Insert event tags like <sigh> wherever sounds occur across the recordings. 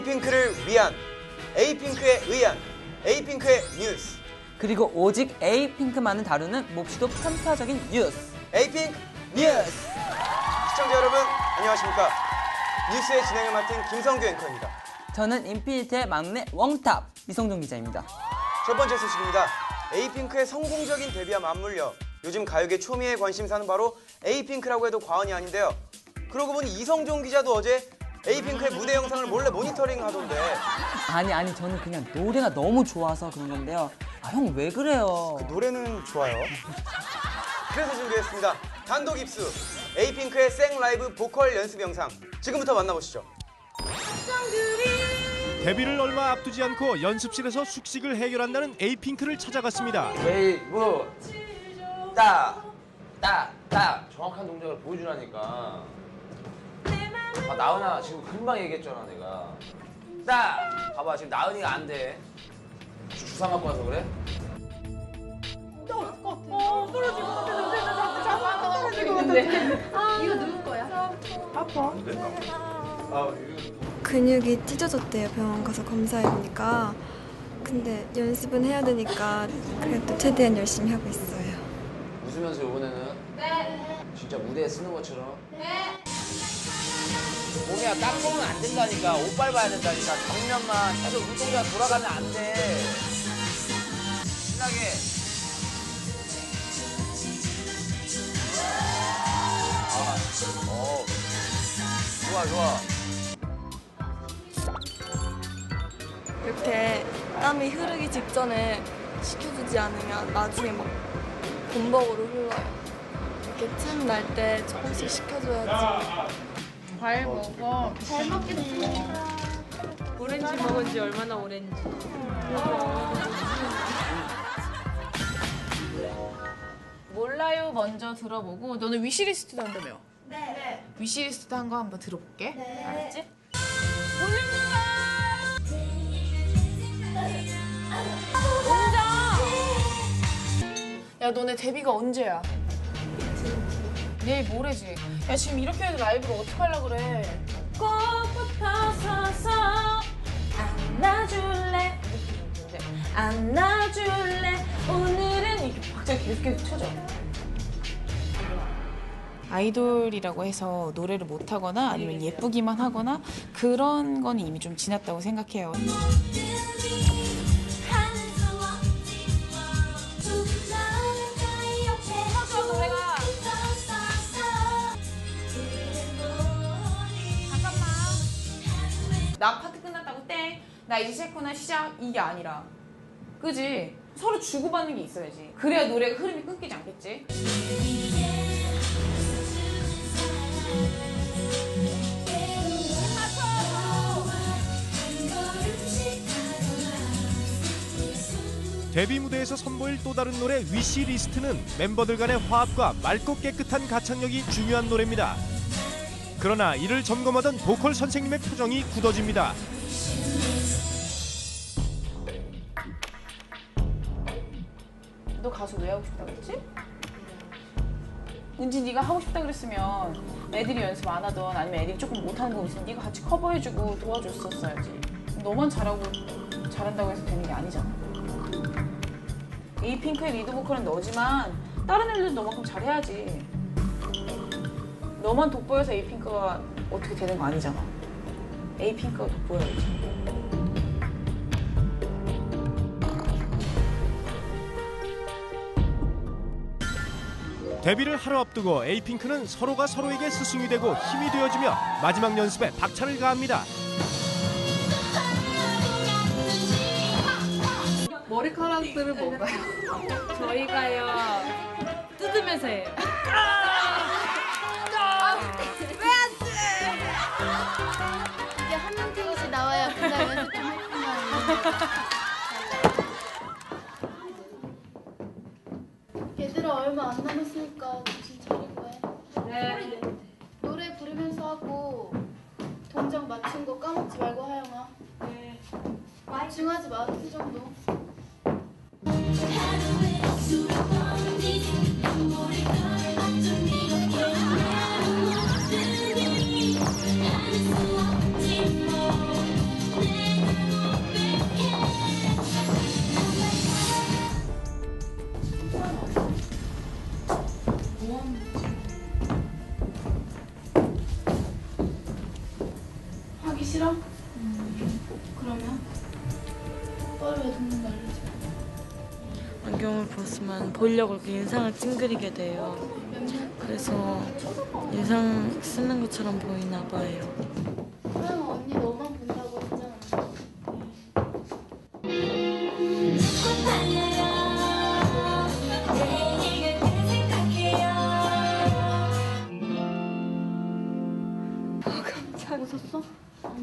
에이핑크를 위한 에이핑크에 의한 에이핑크의 뉴스. 그리고 오직 에이핑크만을 다루는 몹시도 편파적인 뉴스. 에이핑크 뉴스! 시청자 여러분 안녕하십니까? 뉴스의 진행을 맡은 김성규 앵커입니다. 저는 인피니트의 막내 웡탑 이성종 기자입니다. 첫 번째 소식입니다. 에이핑크의 성공적인 데뷔와 맞물려 요즘 가요계 초미의 관심사는 바로 에이핑크라고 해도 과언이 아닌데요. 그러고 보니 이성종 기자도 어제 에이핑크의 무대 영상을 몰래 모니터링 하던데 아니 아니 저는 그냥 노래가 너무 좋아서 그런 건데요. 아 형 왜 그래요? 노래는 좋아요. 그래서 준비했습니다. 단독 입수. 에이핑크의 생 라이브 보컬 연습 영상. 지금부터 만나보시죠. 데뷔를 얼마 앞두지 않고 연습실에서 숙식을 해결한다는 에이핑크를 찾아갔습니다. 웨이브 따, 따, 따 정확한 동작을 보여주라니까 아 나은아 지금 금방 얘기했잖아 내가. 따 봐봐 지금 나은이가 안돼. 주사 맞고 와서 그래? 이거 누구 거야? 근육이 찢어졌대요 병원 가서 검사해보니까. 근데 연습은 해야 되니까 그래도 최대한 열심히 하고 있어요. 웃으면서 이번에는 네. 진짜 무대에 쓰는 것처럼 네 몸이야. 딱 보면 안 된다니까. 옷 밟아야 된다니까. 정면만 계속 눈동자 돌아가면 안돼. 신나게. 아, 어. 좋아 좋아. 이렇게 땀이 흐르기 직전에 식혀주지 않으면 나중에 막 범벅으로 흘러요. 이렇게 틈 날 때 조금씩 식혀줘야지 과일 먹어. 잘 먹겠습니다. 오렌지 먹은 지 얼마나 오렌지. 몰라요 먼저 들어보고 너는 위시리스트도 한다며? 네. 위시리스트 한 거 한번 들어볼게. 알았지? <laughs> 야 너네 데뷔가 언제야? 내일 모레지. 야 지금 이렇게 해도 라이브를 어떻게 하려고 그래? 꽃부터 서서 안아줄래? 이렇게 안아줄래? 오늘은 이렇게 박자 계속 계속 쳐줘. 아이돌이라고 해서 노래를 못하거나 아니면 예쁘기만 하거나 그런 건 이미 좀 지났다고 생각해요. 이제 코나 시작 이게 아니라. 그지? 서로 주고받는 게 있어야지. 그래야 노래가 흐름이 끊기지 않겠지? 데뷔 무대에서 선보일 또 다른 노래 위시리스트는 멤버들 간의 화합과 맑고 깨끗한 가창력이 중요한 노래입니다. 그러나 이를 점검하던 보컬 선생님의 표정이 굳어집니다. 너 가수 왜 하고 싶다 그랬지? 은지 네가 하고 싶다 그랬으면 애들이 연습 안 하던 아니면 애들이 조금 못하는 거 있으면 네가 같이 커버해주고 도와줬었어야지. 너만 잘하고 잘한다고 해서 되는 게 아니잖아. 에이핑크의 리드 보컬은 너지만 다른 애들도 너만큼 잘해야지. 너만 돋보여서 에이핑크가 어떻게 되는 거 아니잖아. 에이핑크가 돋보여야지 데뷔를 하루 앞두고 에이핑크는 서로가 서로에게 스승이 되고 힘이 되어주며 마지막 연습에 박차를 가합니다. 머리카락들은 뭔가요? 저희가요 뜯으면서 해요. 이제 한 명씩씩 나와야 그날 연습 좀 했구나. 얘들아 얼마 안 남았으니까 정신 차리고 해. 네. 노래 부르면서 하고 동작 맞춘 거 까먹지 말고 하영아. 네. 중하지 마. 그 정도. 안경을 벗으면 보려고 이렇게 인상을 찡그리게 돼요. 그래서 인상 쓰는 것처럼 보이나 봐요. 하영아 언니 너만 본다고 했잖아. 웃었어?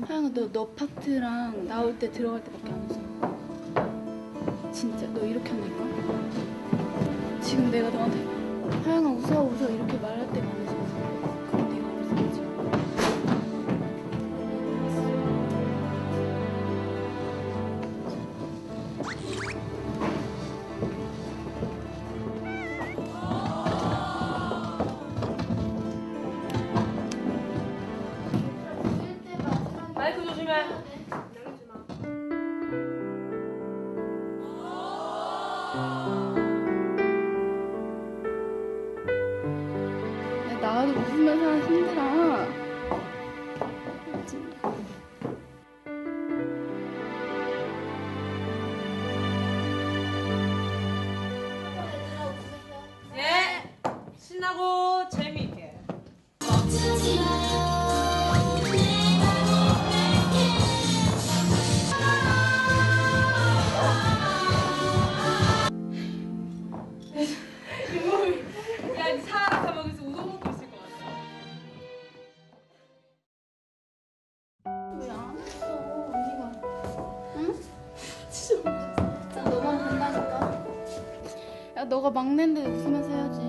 하영아 너 너 파트랑 나올 때 들어갈 때밖에 안 웃어. 진짜 너 이렇게 한다니까? 지금 내가 너한테 하영아 웃어 웃어 이렇게 말할 때가 안 웃어. 너가 막내인데 웃으면서 해야지.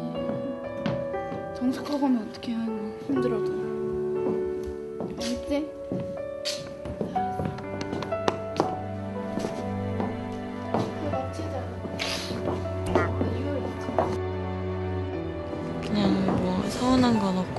정숙하고 하면 어떡해, 하영아. 힘들어도. 알겠지? 그냥 뭐 서운한 건 없고